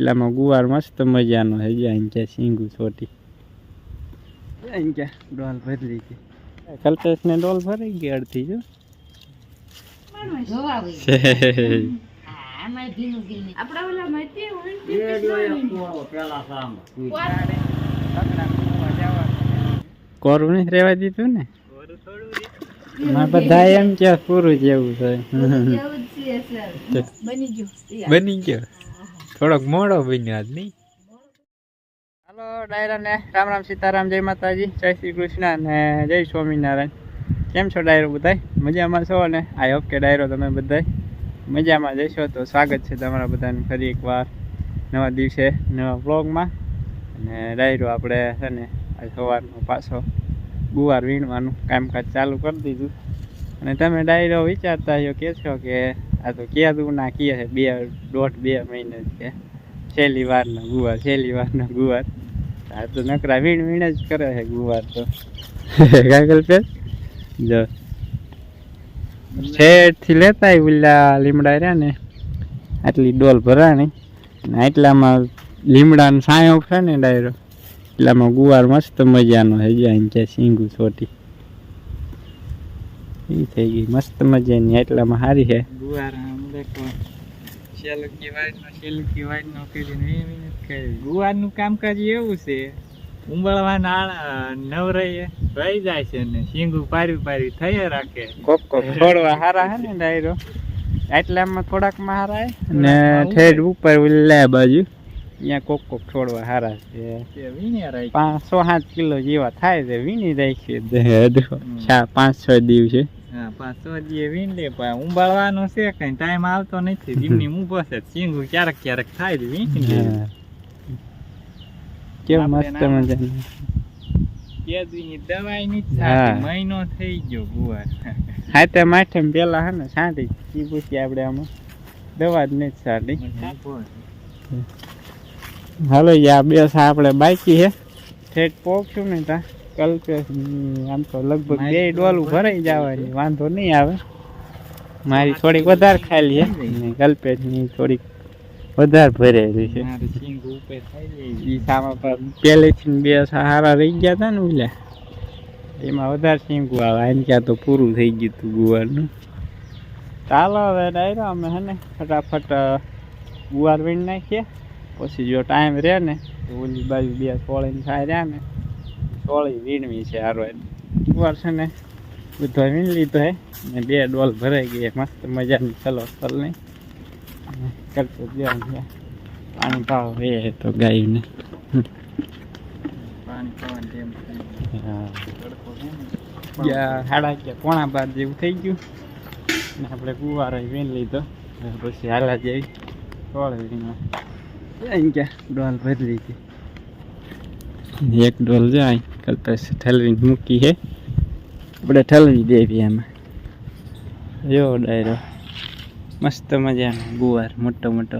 એટલામાં ગુવાર મસ્ત મજાનો છે જ્યાં અહીં ક્યાં સિંગુ છોટી અહીં ક્યાં? ડોલ ભરી ગઈ કલ્પેશ ને ડોલ ભરી ગઈ અડધી જો. કોરું નહીં રેવા દીધું ને? માં બધા એમ કે પૂરું જેવું છે. એવું જ છે સર. બની ગયું. બની ગયો. થોડોક મોડો બન્યો આજ નહીં? હાલો, ડાયરા ને. રામ રામ સીતારામ, જય માતાજી, જય શ્રી કૃષ્ણ અને જય સ્વામિનારાયણ. કેમ છો ડાયરો બધાય? મજામાં છો ને? આઈ હોપ કે ડાયરો તમે બધાય મજામાં જશો તો સ્વાગત છે તમારા બધાને ફરી એકવાર નવા દિવસે, નવા વ્લોગમાં. અને ડાયરો આપણે છે ને, આજ સવારનો પાછો ગુવાર વીણવાનું કામકાજ ચાલુ કરી દીધું. અને તમે ડાયરો વિચારતા છો કે છો કે આ તો ક્યાં ના કહે છે બે દોઢ બે મહિને કે. છેલ્લી વારના ગુવાર, છેલ્લી વારના ગુવાર. આ તો નકરા વીણ વીણ જ કરે છે ગુવાર તો. કાગલ પે જો. છેડથી લેતા ઓલા લીમડા રહ્યા ને, આટલી ડોલ ભરાણી. ને આટલામાં લીમડાનો સાયો છે ને ડાયરો. એટલામાં ગુવાર મસ્ત મજાનો છે જો અહીં ક્યાં સિંગુ છોટી એ થઈ ગઈ. મસ્ત મજાની એટલામાં સારી છે ગુવારનું કામકાજ એવું છે ઉંબળવાના આળા નવરાઈએ રહી જાય છે ને શીંગું પારી પારી થઈ રાખે. કોક કોક છોડવા હારા હે ને ડાયરો. એટલામાં થોડાકમાં હારા ને ઠેઠ ઉપર ઉલ્લા બાજુ અહીંયા કોક કોક છોડવા હારા છે. રાખે પાંચસો સાત કિલો જેવા થાય છે વીણી રાખીએ પાંચ છ દિવસે. હા પાંચ સો દીએ લે પણ ઉંબાળવાનો છે કઈ ટાઈમ આવતો નથી. દીમની ઊભો છે શીંગું ક્યારેક ક્યારેક થાય જ વીણી લે. હા. મસ્ત મજાનું દવાઈ ની હા. મહિનો થઈ ગયો ગુવાર. હાથે માથે પેલા હે ને છાંટી ઈ પૂછી આપણે આમાં. દવા જ નહીં. છાંટી હાલો યા બે આપણે બાકી હે. ઠેઠ પોકશું ને તા. કલ્પેશ આમ તો લગભગ બે ડોલું ભરાઈ જવાની વાંધો નહીં આવે. મારી થોડીક વધારે ખાલી ને કલ્પેશની થોડીક વધારે ભરેલી છે. પહેલેથી બે સહારા રહી ગયા હતા ને ઓલા એમાં વધારે શીંગું આવે. આને ક્યાં તો પૂરું થઈ ગયું હતું ગુવારનું. ચાલો હવે ડાયરો અમે હે ને ફટાફટ ગુવાર વીણ નાખીએ. પછી જો ટાઈમ રહે ને તો ઓલી બાજુ બે સોળીને થાય રહ્યા ને. સોળી વીણવી છે હારો ગુવાર છે ને બધો વીણ લીધો હે. ને બે ડોલ ભરાઈ ગઈ. મસ્ત મજાની ચલો ચલની કરતો જ્યાં પાણી ભાવ એ તો ગાયને. સાડા અગિયાર પોણા બાર જેવું થઈ ગયું. ને આપણે કુવારો વીણ લીધો. પછી હાલા જેવી સોળ વીણવા. ડોલ ભરી લીધી. એક ડોલ જાય કલ્પેશ ઠલવીને મૂકી છે આપણે ઠલવી દેવી એમાં. જો ડાયરો, મસ્ત મજાનો ગુવાર, મોટો મોટો.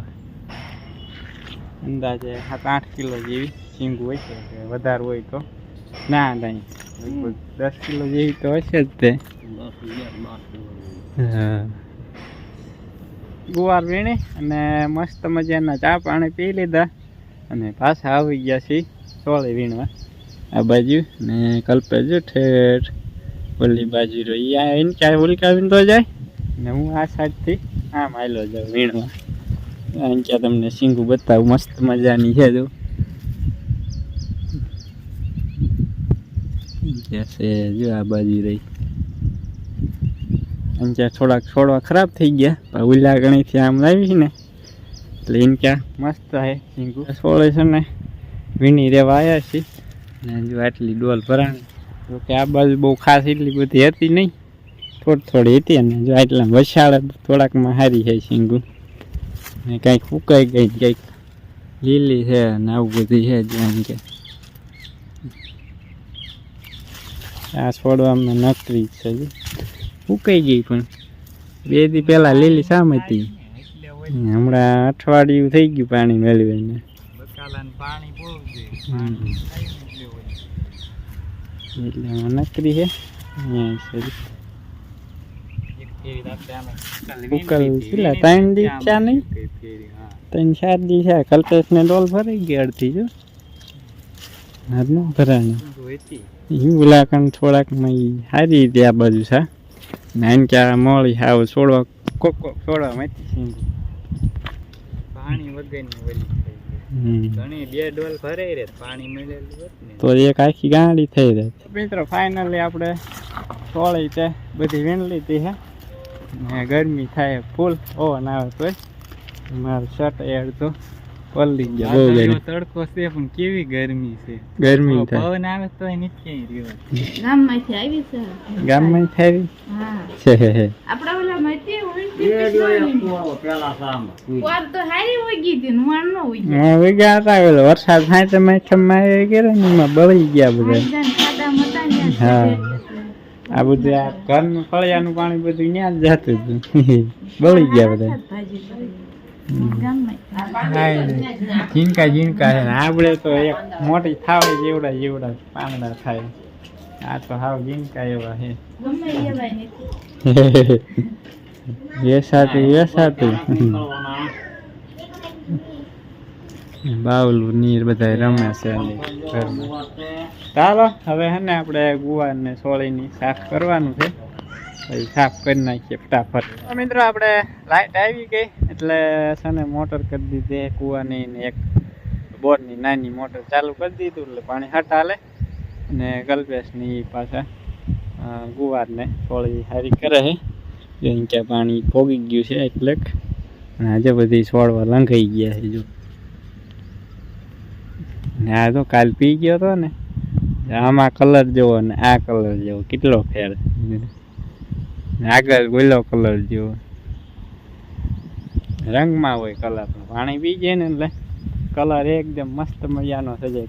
અંદાજે સાત આઠ કિલો જેવી સિંગુ હોય છે વધારે હોય તો. ના, નહીં. દસ કિલો જેવી તો હશે જ તે. હા. ગુવાર વીણી અને મસ્ત મજાના ચા પાણી પી લીધા અને પાછા આવી ગયા છીએ. સોળે વીણવા આ બાજુ ને કલ્પે જો ઠેઠ ઓલી બાજુ રહી. આ એને ક્યાંય ઉલકા તો જાય? ને હું આ સાઈડથી આમ આવેલો જાઉં વીણવા. અહીં ક્યાં તમને સિંગું બતાવું, મસ્ત મજાની છે જો. જો આ બાજુ રહી. અને ત્યાં થોડાક છોડવા ખરાબ થઈ ગયા, પણ ઉલ્લા ગણીથી આમ લાવી ને. એટલે એને ક્યાં મસ્ત છે સિંગુ છોડે છે ને. વીણી રેવા આવ્યા છે ને જો આટલી ડોલ ભરાણી. જો કે આ બાજુ બહુ ખાસ એટલી બધી હતી નહીં. થોડી થોડી હતી અને જો આટલા વસાળે થોડાકમાં હારી છે સિંગુ. ને કંઈક ફૂકાઈ ગઈ કંઈક લીલી છે ને આવું બધું છે જેમ કે. આ છોડવામાં નકરી છે ઉકાઈ ગઈ પણ. બે દી પહેલાં લીલી સામ હતી. હમણાં અઠવાડિયું થઈ ગયું પાણી મેળવીને. બકાલાને પાણી બહુ દે હમ. એટલે મને કરી છે? ત્રણ દી નહીં? ત્રણ ચાર દી કલ્પેશને ડોલ ભરાઈ ગઈ અડધી જો. હારનું ભરાણી ઉલાકણ થોડાક હારી રીતે આ બાજુ છે નાન મોળી છોડવા કોક કોક છોડવા માંથી પાણી વગરની ઘણી બે ડોલ ભરાઈ રહે પાણી મળેલું હોત તો એક આખી ગાડી થઈ રહે. મિત્રો ફાઇનલી આપણે સોળી તે બધી વીણ લીધી છે. ને ગરમી થાય ફૂલ ઓવન આવે તોય. મારું શર્ટ એડ તો પલળી ગયા બહુ ગરમી. તડકો છે પણ કેવી ગરમી છે? ગરમી થાય. પવન આવે તોય નથી ક્યાંય રહ્યો. ગામમાંથી આવી છે? ગામમાં થાય હા. છે હે હે આપડા ઓલા માંથી વાર તો હારી ઉગી હતી ને વાર ન ઉગી હું ગયા હતા પેલો વરસાદ થાય તો ને એમાં બળી ગયા બધા. ખાડા મતા ને હા. આ બધું આ ઘરનું ફળિયાનું પાણી બધું ત્યાં જ જતું હતું. બળી ગયા બધા. જીનકા ઝીણકા છે આપણે તો એક મોટી થાવડી જેવડા જેવડા પાંદડા થાય. આ તો હાવ જીનકા એવા છે. વેસાતું વેસાતું. બાવલું નીર બધા રમે છે ઘરમાં. ચાલો હવે હે ને આપણે ગુવાર ને સોળીની સાફ કરવાનું છે. પછી સાફ કરી નાખીએ ફટાફટ. મિત્રો આપણે લાઇટ આવી ગઈ એટલે છે ને મોટર કરી દીધી કૂવાની એક બોરની નાની મોટર ચાલુ કરી દીધું એટલે પાણી હટાલે. અને કલ્પેશની પાછા ગુવારને સોળી સારી કરે છે કે પાણી પોગી ગયું છે એટલે આજે બધી છોડવા લંઘાઈ ગયા છે, જો. ને આ તો કાલ પી ગયો હતો ને. આમાં કલર જેવો ને આ કલર જેવો. કેટલો ફેર. આગળ ગોલો કલર જેવો. રંગમાં હોય કલર પાણી પી જાય ને એટલે કલર એકદમ મસ્ત મજાનો થઈ જાય.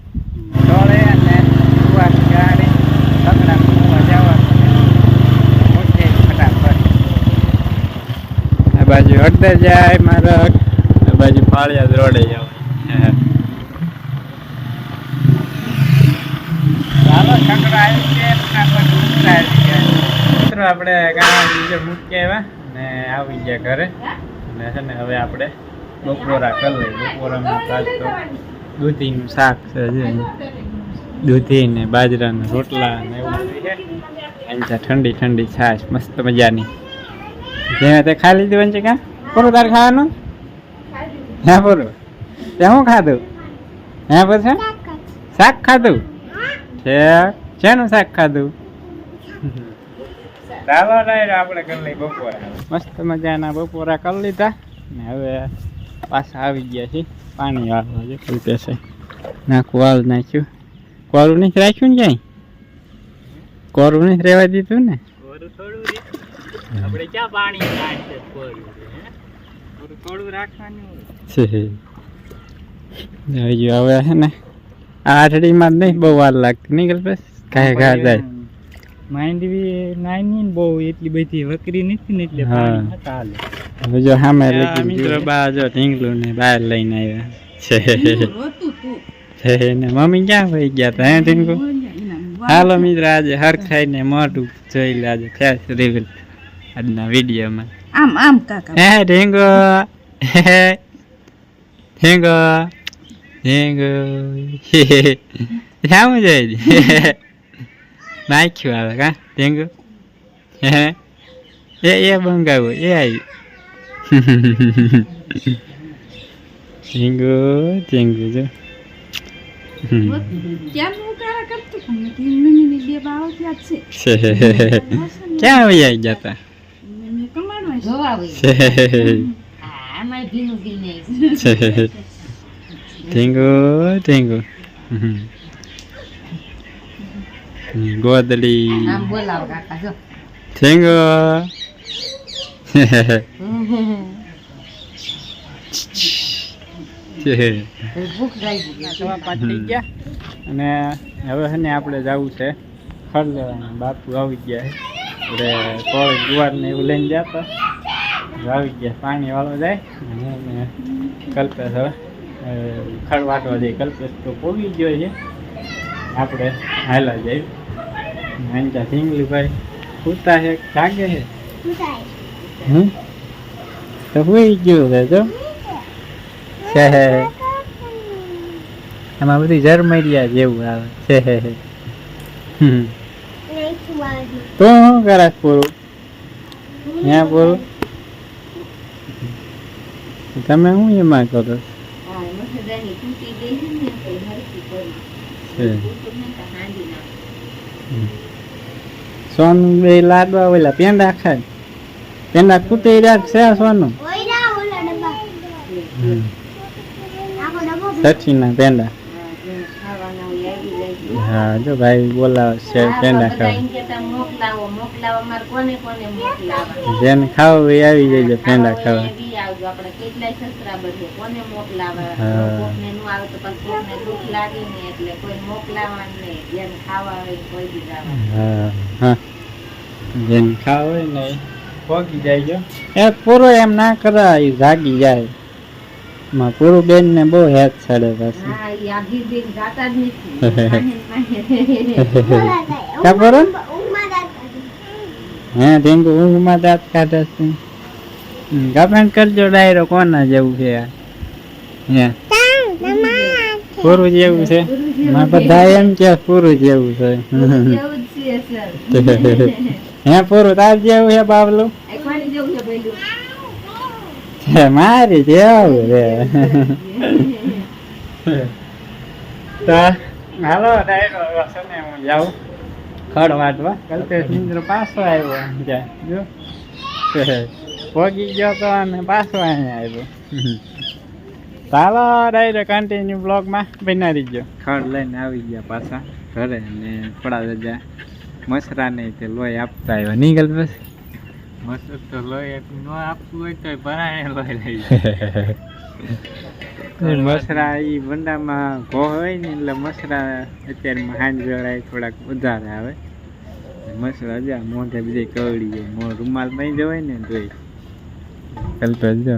બાજુ અડધે જાય મારે આ બાજુ ફાળિયા રોડે જવાય. ચાલો છકડા આવી મિત્રો આપણે ગામ બીજે મૂકી આવ્યા ને આવી ગયા ઘરે. અને છે ને હવે આપણે બપોરા કરી લઈએ. બપોરામાં ખાસ તો દૂધીનું શાક છે જે દૂધી ને બાજરાના રોટલા ને એવું છે. અહીંયા ઠંડી ઠંડી છાશ મસ્ત મજાની. જેમાં તે ખાઈ લીધું છે કાં પૂરું તારે ખાવાનું? હા પૂરું? તે શું ખાધું? હા પછી? શાક ખાધું. છે શેનું શાક ખાધું? ચાલો ડાયરો આપણે કરી લઈ બપોરે. મસ્ત મજાના બપોરા કરી લીધા. ને હવે પાછા આવી ગયા છે પાણી વાળવા છે કોઈ છે. ના વાલ નાખ્યું. કોરું નહીં રાખ્યું ને ક્યાંય? કોરું નહીં રહેવા દીધું ને? કોરું થોડું રે. આપણે ક્યાં પાણી નાખશે કોરું રે, હે? કોરું થોડું રાખવાનું હોય. છે હજુ હવે છે ને આઠડીમાં જ નહીં બહુ વાર લાગતી. નહીં કલ્પેશ કાંઈ ઘા જાય. માંડવી નાની ને બહુ એટલી બધી વકરી નથી ને એટલે. પાણી નતા હવે જો સામે લઈ મિત્રો બા જો ઢીંગલું ને બહાર લઈને આવ્યા છે. છે ને મમ્મી ક્યાં વહી ગયા તા હે ઢીંગુ હાલો મિત્ર આજે હર ખાઈને મોઢું જોઈ લે આજે ફેસ રિવીલ આજના વિડીયોમાં. આમ આમ કાકા. હે ઢીંગો હે ઢીંગો ઢીંગો શું જાય છે નાખ્યું આવે કા ઢીંગુ હે એ એ બંગાવ્યું એ આવ્યું ઢીંગુ ઢીંગુ જો હમ. કમાડવા છે ઢીંગુ કાકા જો. ઠેંગો. અને હવે છે ને આપણે જવું છે ફળ લેવાનું બાપુ આવી ગયા એટલે ફળ ગુવાર ને એવું લઈને જતા. આવી ગયા. પાણી વાળો જાય. અને કલ્પેશ હવે ખડ વાટવા જઈએ કલ્પેશ તો પોગી ગયો છે. આપણે હાલા જઈએ. અહીંયા સિંગલી ભાઈ સૂતા હે, જાગે છે હમ તો હુઈ ગયું છે જો છે, હે હે. એમાં બધી જરમરિયા જેવું આવે છે, હે હે. હમ. તો શું કરસ પૂરું ત્યાં પૂરું તમે શું એમાં કરો છો? હા છે સોનું બે લાડવા ઓલા પેંડા ખાય. પેંડા કૂટી રહ્યા છે સોનું. સચીના પેંડા હા, જે ખાવાના હોય આવી લેજો. હા જો ભાઈ બોલાવો છે પેંડા ખાવા. એમ કહેતા મોકલાવો મોકલાવો મારે કોને કોને મોકલાવા? જેને ખાવું હોય એ આવી જજો પેંડા ખાવા ખાવા. હોય એવી આવજો આપણે કેટલાય સસરા બધે કોને મોકલાવા? હા. કોકને નું આવે તો પછી કોકને દુઃખ લાગે ને એટલે કોઈ મોકલાવા નહીં જેને ખાવા હોય એને કોઈ દી જવા હા હા. જેને ખાવું હોય ને એ પોગી જાય જો. એ પૂરો એમ ના કરાય એ જાગી જાય. માં પૂરું બેન ને બહુ હેત ચડે પાછી. હા બેન જ નથી. કા પૂરો હે. ઢીંગુ ઊંઘમાં દાંત કાઢે છે. કમેન્ટ કરજો ડાયરો કોના જેવું છે આ? હે. પૂરું જેવું છે? માં બધા એમ કે પૂરું જેવું છે. હે પૂરું તાર જેવું છે બાબલું જેવું છે પેલું છે મારી જેવું છે. તો હાલો ડાયરો ને હું જાઉં. ખડ વાટવા. કલ્પેશ સિંદ્ર પાછો આવ્યો જાય જો. પોગી ગયો તો અને પાછો અહીંયા આવ્યો. ચાલો ડાયરો કન્ટિન્યુ બ્લોગમાં બના દીજો ખડ લઈને આવી ગયા પાછા ઘરે ને થોડા રજા. મસરા નહીં તે લોહી આપતા આવ્યા. નહીં કલ્પેશ? મસરા ઈ બંડામાં ઘો હોય ને એટલે મસરા અત્યારે હાંજ વેળાએ થોડાક વધારે આવે. મસરા જા મોઢે બધે કવડી જાય. મો રૂમાલ બાંધી જવાય ને તોય કલ્પે જો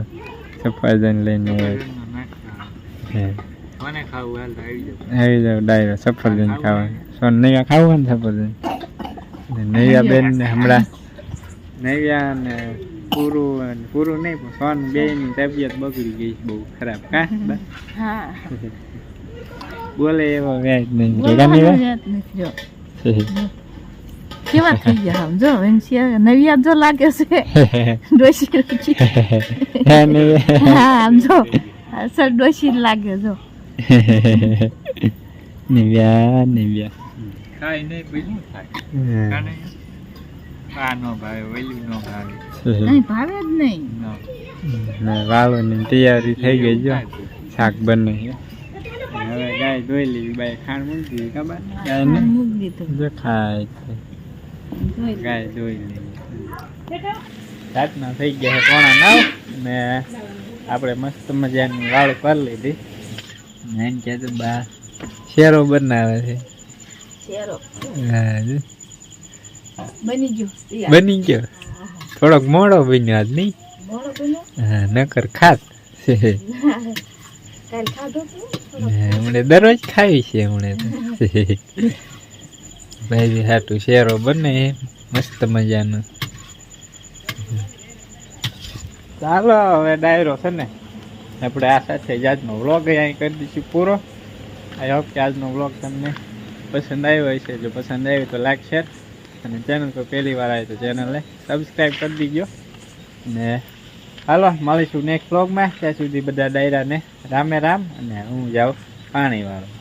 સફરજન લઈને. ખાવું હાલ આવી જાવ આવી જાવ ડાયરો સફરજન ખાવા સોન નૈયા ખાવું ને સફરજન? નૈયા બેન ને હમણાં નૈયા ને પૂરું અને પૂરું નહીં પણ સોન બે ની તબિયત બગડી ગઈ બહુ ખરાબ. કા? હા. બોલે એવો વ્યાજ નહીં. નહીં કેવા થઈ ગયા સમજો જો નવિયા જો લાગે છે. ડોશી હે સમજો સર ડોશી લાગે જો. નિવ્યા નિવ્યા. કાઈ નહીં બીજું થાય આ નો ભાવે વેલ્યુ નો ભાવે. નહીં ભાવે જ નહીં. ને. વાળોની તૈયારી થઈ ગઈ જો. શાક બને. હવે ગાય ધોઈ લીધી બાય ખાણ મૂકી દીધી ખબર? ગાય ને મૂકી દીધું જો ખાય છે. ગાય ધોઈ લીધી રાતના થઈ ગયા છે પોણા નવ. ને આપણે મસ્ત મજાની વાળ કરી લીધી. ને એમ કે તો બા શેરો બનાવે છે. શેરો. હા. બની ગયો બની ગયો. થોડોક મોડો બન્યો આજ નહીં? હા, નકર ખાત. કાલ ખાધો હમણે દરરોજ ખાવી છે હમણે ભાઈ હાટું શેરો બને મસ્ત મજાનો. ચાલો હવે ડાયરો છે ને આપણે આ સાથે જ આજનો વ્લોગ અહીં કરી દઈશું પૂરો. આઈ હોપ કે આજનો વ્લોગ તમને પસંદ આવ્યો હશે. જો પસંદ આવ્યો તો લાઈક શેર અને ચેનલ પર પહેલી વાર આવે તો ચેનલને સબસ્ક્રાઈબ કરી દીજો. ને હાલો, મળીશું નેક્સ્ટ બ્લોગમાં ત્યાં સુધી બધા ડાયરાને રામે રામ અને હું જાઉં પાણી વાળો